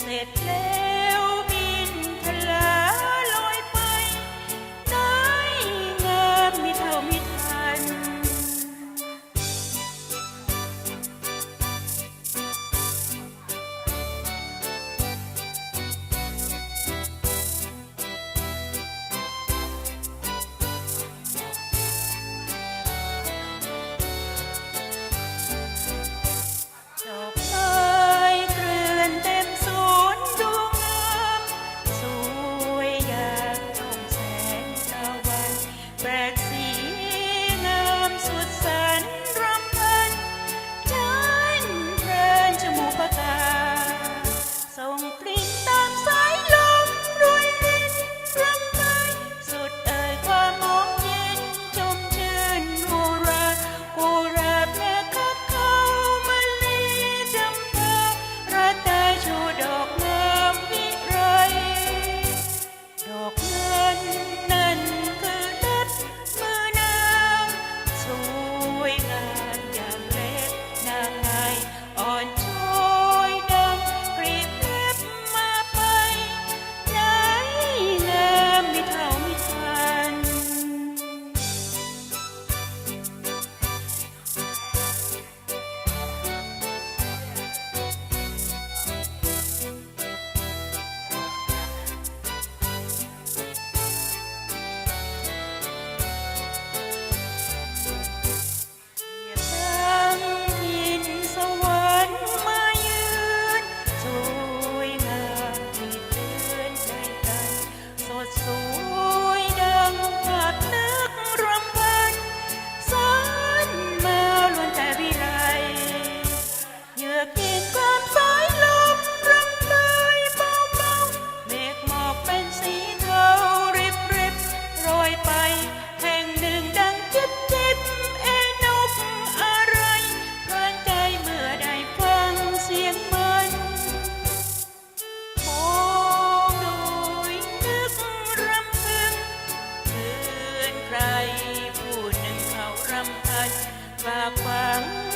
เสร็จแล้วา สด ฝากฝัง